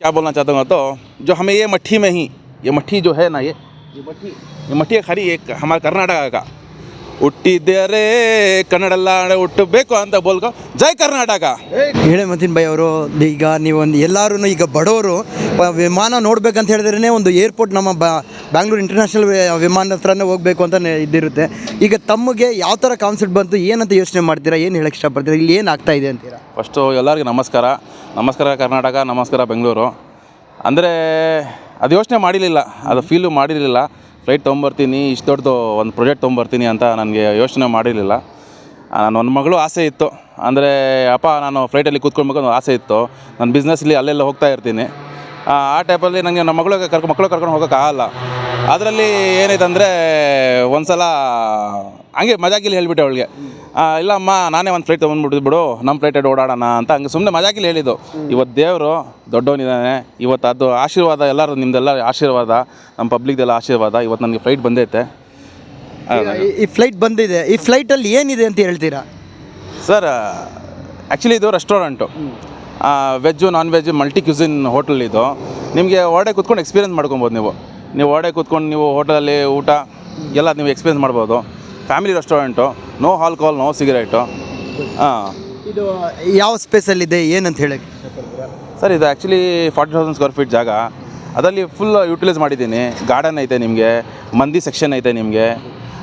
क्या बोलना चाहता हूँ तो? जो हमें ये मट्ठी में ही, ये मट्ठी जो है ना ये ये मट्ठी ये मट्ठी खरी, एक हमारे कर्नाटका का। ಹುಟ್ಟಿದ್ದರೆ ಕನ್ನಡ ನಾಡು ಹುಟ್ಟಬೇಕು ಅಂತ ಬೋಲ್ಕೊ ಜೈ ಕರ್ನಾಟಕ. ಹೇಳಿ ಮತಿನ್ ಬೈ ಅವರು ಈಗ ನೀವೊಂದು ಎಲ್ಲರೂ ಈಗ ಬಡವರು ವಿಮಾನ ನೋಡ್ಬೇಕಂತ ಹೇಳಿದ್ರೇ ಒಂದು ಏರ್ಪೋರ್ಟ್ ನಮ್ಮ ಬ ಬ್ಯಾಂಗ್ಳೂರು ಇಂಟರ್ನ್ಯಾಷನಲ್ ವಿಮಾನ ಹತ್ರನೇ ಹೋಗ್ಬೇಕು ಅಂತ ಇದ್ದಿರುತ್ತೆ. ಈಗ ತಮಗೆ ಯಾವ ಥರ ಕಾನ್ಸೆಪ್ಟ್ ಬಂತು ಏನಂತ ಯೋಚನೆ ಮಾಡ್ತೀರಾ ಏನು ಹೇಳಕ್ಕೆ ಇಷ್ಟಪಡ್ತೀರಾ ಇಲ್ಲಿ ಏನು ಆಗ್ತಾ ಇದೆ ಅಂತೀರಾ? ಫಸ್ಟು ಎಲ್ಲರಿಗೂ ನಮಸ್ಕಾರ. ನಮಸ್ಕಾರ ಕರ್ನಾಟಕ ನಮಸ್ಕಾರ ಬೆಂಗಳೂರು. ಅಂದರೆ ಅದು ಯೋಚನೆ ಮಾಡಿರಲಿಲ್ಲ ಅದು ಫೀಲು ಮಾಡಿರಲಿಲ್ಲ. ಫ್ಲೈಟ್ ತೊಗೊಂಬರ್ತೀನಿ, ಇಷ್ಟು ದೊಡ್ಡದು ಒಂದು ಪ್ರೊಜೆಕ್ಟ್ ತೊಗೊಂಬರ್ತೀನಿ ಅಂತ ನನಗೆ ಯೋಚನೆ ಮಾಡಿರಲಿಲ್ಲ. ನನ್ನ ಒಂದು ಮಗಳು ಆಸೆ ಇತ್ತು. ಅಂದರೆ, ಅಪ್ಪ, ನಾನು ಫ್ಲೈಟಲ್ಲಿ ಕೂತ್ಕೊಳ್ಬೇಕು ಆಸೆ ಇತ್ತು. ನನ್ನ ಬಿಸ್ನೆಸ್ಲಿ ಅಲ್ಲೆಲ್ಲ ಹೋಗ್ತಾ ಇರ್ತೀನಿ. ಆ ಟೈಪಲ್ಲಿ ನನಗೆ ನಮ್ಮ ಮಗಳು ಕರ್ಕೊ ಮಕ್ಕಳು ಕರ್ಕೊಂಡು ಹೋಗೋಕ್ಕಾಗಲ್ಲ ಅದರಲ್ಲಿ ಏನಾಯ್ತು ಅಂದರೆ ಒಂದು ಸಲ ಹಂಗೆ ಮಜಾಕಿಲಿ ಹೇಳಿಬಿಟ್ಟೆ ಅವಳಿಗೆ. ಇಲ್ಲ ಅಮ್ಮ ನಾನೇ ಒಂದು ಫ್ಲೈಟ್ ತೊಗೊಂಡ್ಬಿಟ್ಟು ಬಿಡು ನಮ್ಮ ಫ್ಲೈಟಲ್ಲಿ ಓಡಾಡೋಣ ಅಂತ ಹಂಗೆ ಸುಮ್ಮನೆ ಮಜಾಕಿಲಿ ಹೇಳಿದ್ದು. ಇವತ್ತು ದೇವರು ದೊಡ್ಡವನಿದ್ದಾನೆ ಇವತ್ತು ಅದು ಆಶೀರ್ವಾದ ಎಲ್ಲರೂ ನಿಮ್ಮದೆಲ್ಲ ಆಶೀರ್ವಾದ ನಮ್ಮ ಪಬ್ಲಿಕ್ದೆಲ್ಲ ಆಶೀರ್ವಾದ ಇವತ್ತು ನನಗೆ ಫ್ಲೈಟ್ ಬಂದೈತೆ. ಈ- ಫ್ಲೈಟ್ ಬಂದಿದೆ ಈ ಫ್ಲೈಟಲ್ಲಿ ಏನಿದೆ ಅಂತ ಹೇಳ್ತೀರಾ? ಸರ್ ಆ್ಯಕ್ಚುಲಿ ಇದು restaurant veg non veg multi cuisine hotel ಇದು. ನಿಮಗೆ ಹೊರಡೆ ಕೂತ್ಕೊಂಡು ಎಕ್ಸ್ಪೀರಿಯನ್ಸ್ ಮಾಡ್ಕೊಬೋದು ನೀವು. ನೀವು ಹೊರಡೆ ಕೂತ್ಕೊಂಡು ನೀವು ಹೋಟೆಲಲ್ಲಿ ಊಟ ಎಲ್ಲ ನೀವು ಎಕ್ಸ್ಪೀರಿಯನ್ಸ್ ಮಾಡ್ಬೋದು. Family restaurant no alcohol no cigarette. ಹಾಂ. ಇದು ಯಾವ ಸ್ಪೇಸಲ್ಲಿದೆ ಏನಂತ ಹೇಳಿ? ಸರ್ ಇದು actually forty thousand square feet ಜಾಗ. ಅದರಲ್ಲಿ ಫುಲ್ ಯೂಟಿಲೈಸ್ ಮಾಡಿದ್ದೀನಿ. ಗಾರ್ಡನ್ ಐತೆ ನಿಮಗೆ ಮಂದಿ ಸೆಕ್ಷನ್ ಐತೆ ನಿಮಗೆ.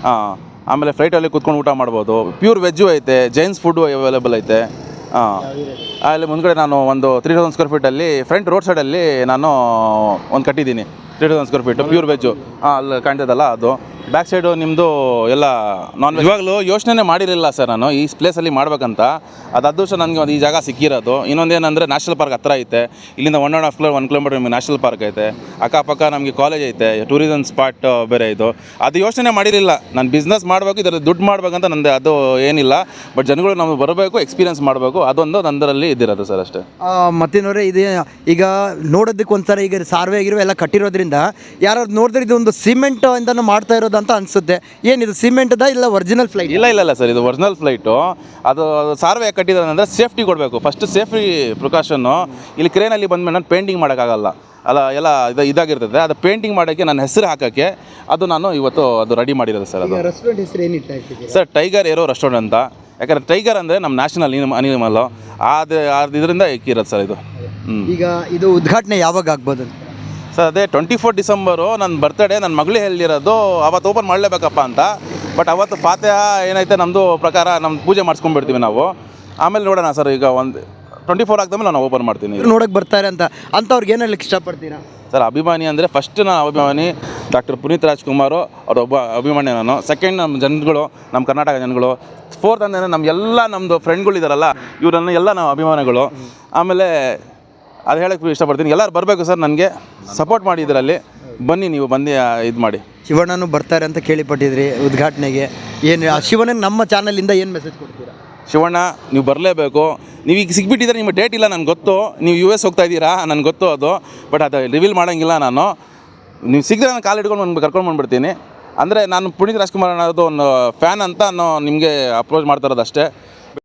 ಹಾಂ. ಆಮೇಲೆ ಫ್ಲೈಟಲ್ಲಿ ಕೂತ್ಕೊಂಡು ಊಟ ಮಾಡ್ಬೋದು. ಪ್ಯೂರ್ ವೆಜ್ಜು ಐತೆ ಜೈನ್ಸ್ ಫುಡ್ಡು ಅವೈಲೇಬಲ್ ಐತೆ. ಹಾಂ. ಅಲ್ಲಿ ಮುಂದ್ಗಡೆ ನಾನು ಒಂದು ತ್ರೀ ತೌಸಂಡ್ ಸ್ಕ್ವೇರ್ ಫೀಟಲ್ಲಿ ಫ್ರಂಟ್ ರೋಡ್ ಸೈಡಲ್ಲಿ ನಾನು ಒಂದು ಕಟ್ಟಿದ್ದೀನಿ. Three thousand square feet pure veg ಹಾಂ ಅಲ್ಲಿ ಕಾಣ್ತದಲ್ಲ ಅದು. ಬ್ಯಾಕ್ ಸೈಡು ನಿಮ್ಮದು ಎಲ್ಲ ನಾನ್ ವೆಜ್ ಇವಾಗಲೂ ಯೋಚನೆ ಮಾಡಿರಲಿಲ್ಲ ಸರ್ ನಾನು. ಈ ಪ್ಲೇಸಲ್ಲಿ ಮಾಡ್ಬೇಕಂತ. ಅದು ಅದೃಷ್ಟ ನನಗೆ ಒಂದು ಈ ಜಾಗ ಸಿಕ್ಕಿರೋದು. ಇನ್ನೊಂದೇನೆಂದರೆ ನ್ಯಾಷನಲ್ ಪಾರ್ಕ್ ಹತ್ರ ಐತೆ. ಇಲ್ಲಿಂದ one and half kilo one kilometre ನಿಮಗೆ ನ್ಯಾಷನಲ್ ಪಾರ್ಕ್ ಐತೆ. ಅಕ್ಕಪಕ್ಕ ನಮಗೆ ಕಾಲೇಜ್ ಐತೆ. ಟೂರಿಸಮ್ ಸ್ಪಾಟ್ ಬೇರೆ ಇದು. ಅದು ಯೋಚನೆ ಮಾಡಿರಲಿಲ್ಲ. ನಾನು ಬಿಸ್ನೆಸ್ ಮಾಡಬೇಕು, ಇದರಲ್ಲಿ ದುಡ್ಡು ಮಾಡ್ಬೇಕಂತ ನಂದು ಅದು ಏನಿಲ್ಲ. ಬಟ್ ಜನಗಳು ನಮಗೆ ಬರಬೇಕು ಎಕ್ಸ್ಪೀರಿಯನ್ಸ್ ಮಾಡಬೇಕು. ಅದೊಂದು ನಂದರಲ್ಲಿ ಇದ್ದಿರೋದು ಸರ್ ಅಷ್ಟೇ. ಮತ್ತೇನೋರೆ ಇದು, ಈಗ ನೋಡೋದಕ್ಕೆ ಒಂಥರ ಈಗ ಸಾರ್ವೆ ಆಗಿರೋ ಎಲ್ಲ ಕಟ್ಟಿರೋದ್ರಿಂದ ಯಾರು ನೋಡಿದ್ರೆ ಇದು ಒಂದು ಸಿಮೆಂಟ್ ಇಂದ ಮಾಡ್ತಾ ಇರೋದು ಅಂತ ಅನಿಸುತ್ತೆ. ಏನಿದು ಸಿಮೆಂಟ್ದ ಇಲ್ಲ ಒರಿಜಿನಲ್ ಫ್ಲೈಟ್ ಇಲ್ಲ ಇಲ್ಲ ಇಲ್ಲ ಸರ್ ಇದು ಒರಿಜಿನಲ್ ಫ್ಲೈಟು ಅದು ಸಾರ್ವೆ ಕಟ್ಟಿದ್ದಾರೆ ಅಂದರೆ ಸೇಫ್ಟಿ ಕೊಡಬೇಕು. ಫಸ್ಟ್ ಸೇಫ್ಟಿ ಪ್ರಿಕಾಷನ್ನು ಇಲ್ಲಿ ಕ್ರೇನಲ್ಲಿ ಬಂದ್ಮೇಲೆ ನಾನು ಪೇಂಟಿಂಗ್ ಮಾಡೋಕ್ಕಾಗಲ್ಲ. ಅಲ್ಲ ಎಲ್ಲ ಇದು ಇದಾಗಿರ್ತದೆ. ಅದು ಪೇಂಟಿಂಗ್ ಮಾಡೋಕ್ಕೆ ನನ್ನ ಹೆಸರು ಹಾಕೋಕ್ಕೆ ಅದು ನಾನು ಇವತ್ತು ಅದು ರೆಡಿ ಮಾಡಿರೋದು ಸರ್ ಅದು. ರೆಸ್ಟೋರೆಂಟ್ ಹೆಸರು ಏನಿಟ್ಟು ಸರ್ ಟೈಗರ್ ಏರೋ ರೆಸ್ಟೋರೆಂಟ್ ಅಂತ. ಯಾಕಂದರೆ ಟೈಗರ್ ಅಂದರೆ ನಮ್ಮ ನ್ಯಾಷನಲ್ ಅನಿಮಲ್ಲು ಅದು ಅದು ಇದರಿಂದ ಇಕ್ಕಿರೋದು ಸರ್ ಇದು. ಈಗ ಇದು ಉದ್ಘಾಟನೆ ಯಾವಾಗ ಆಗ್ಬೋದು ಸರ್ ಅದೇ ಟ್ವೆಂಟಿ ಫೋರ್ ಡಿಸೆಂಬರು ನನ್ನ ಬರ್ತಡೇ ನನ್ನ ಮಗಳು ಹೇಳಿರೋದು ಅವತ್ತು ಓಪನ್ ಮಾಡಲೇಬೇಕಪ್ಪ ಅಂತ. ಬಟ್ ಅವತ್ತು ಪಾತ್ರೆ ಏನೈತೆ ನಮ್ಮದು ಪ್ರಕಾರ ನಮ್ಮ ಪೂಜೆ ಮಾಡಿಸ್ಕೊಂಡ್ಬಿಡ್ತೀವಿ ನಾವು. ಆಮೇಲೆ ನೋಡೋಣ ಸರ್ ಈಗ ಒಂದು ಟ್ವೆಂಟಿ ಫೋರ್ ಆಗ್ದಮೇಲೆ ನಾನು ಓಪನ್ ಮಾಡ್ತೀನಿ. ನೋಡೋಕೆ ಬರ್ತಾರೆ ಅಂತ. ಅಂಥವ್ರಿಗೆ ಏನು ಹೇಳಕ್ಕೆ ಇಷ್ಟಪಡ್ತೀರಾ? ಸರ್ ಅಭಿಮಾನಿ ಅಂದರೆ ಫಸ್ಟ್ ನಾನು ಅಭಿಮಾನಿ ಡಾಕ್ಟರ್ ಪುನೀತ್ ರಾಜ್ಕುಮಾರು ಅವರೊಬ್ಬ ಒಬ್ಬ ಅಭಿಮಾನಿ ನಾನು. ಸೆಕೆಂಡ್ ನಮ್ಮ ಜನಗಳು ನಮ್ಮ ಕರ್ನಾಟಕ ಜನಗಳು ಫೋರ್ತ್ ಅಂದರೆ ಎಲ್ಲ ನಮ್ಮದು ಫ್ರೆಂಡ್ಗಳಿದಾರಲ್ಲ ಇವರನ್ನು ಎಲ್ಲ ನಾವು ಅಭಿಮಾನಿಗಳು. ಆಮೇಲೆ ಅದು ಹೇಳಕ್ಕೆ ಇಷ್ಟಪಡ್ತೀನಿ. ಎಲ್ಲರೂ ಬರಬೇಕು ಸರ್ ನನಗೆ. ಸಪೋರ್ಟ್ ಮಾಡಿ ಇದರಲ್ಲಿ. ಬನ್ನಿ ನೀವು ಬಂದು ಇದು ಮಾಡಿ. ಶಿವಣ್ಣನು ಬರ್ತಾರೆ ಅಂತ ಕೇಳಿಪಟ್ಟಿದ್ರಿ ಉದ್ಘಾಟನೆಗೆ. ಏನು ಶಿವಣ್ಣನ ನಮ್ಮ ಚಾನಲಿಂದ ಏನು ಮೆಸೇಜ್ ಕೊಡ್ತೀರಾ? ಶಿವಣ್ಣ ನೀವು ಬರಲೇಬೇಕು. ನೀವು ಈಗ ಸಿಗ್ಬಿಟ್ಟಿದ್ರೆ ನಿಮ್ಮ ಡೇಟ್ ಇಲ್ಲ ನನಗೆ ಗೊತ್ತು. ನೀವು ಯು ಎಸ್ ಹೋಗ್ತಾ ಇದ್ದೀರಾ? ನನಗೆ ಗೊತ್ತು ಅದು. ಬಟ್ ಅದು ರಿವೀಲ್ ಮಾಡೋಂಗಿಲ್ಲ ನಾನು. ನೀವು ಸಿಗದೆ ನಾನು ಕಾಲು ಹಿಡ್ಕೊಂಡು ಬಂದು ಕರ್ಕೊಂಡು ಬಂದುಬಿಡ್ತೀನಿ. ಅಂದರೆ ನಾನು ಪುನೀತ್ ರಾಜ್ಕುಮಾರ್ ಅನ್ನೋದು ಒಂದು ಫ್ಯಾನ್ ಅಂತ ನಾನು ನಿಮಗೆ ಅಪ್ರೋಚ್ ಮಾಡ್ತಾ ಇರೋದು ಅಷ್ಟೇ.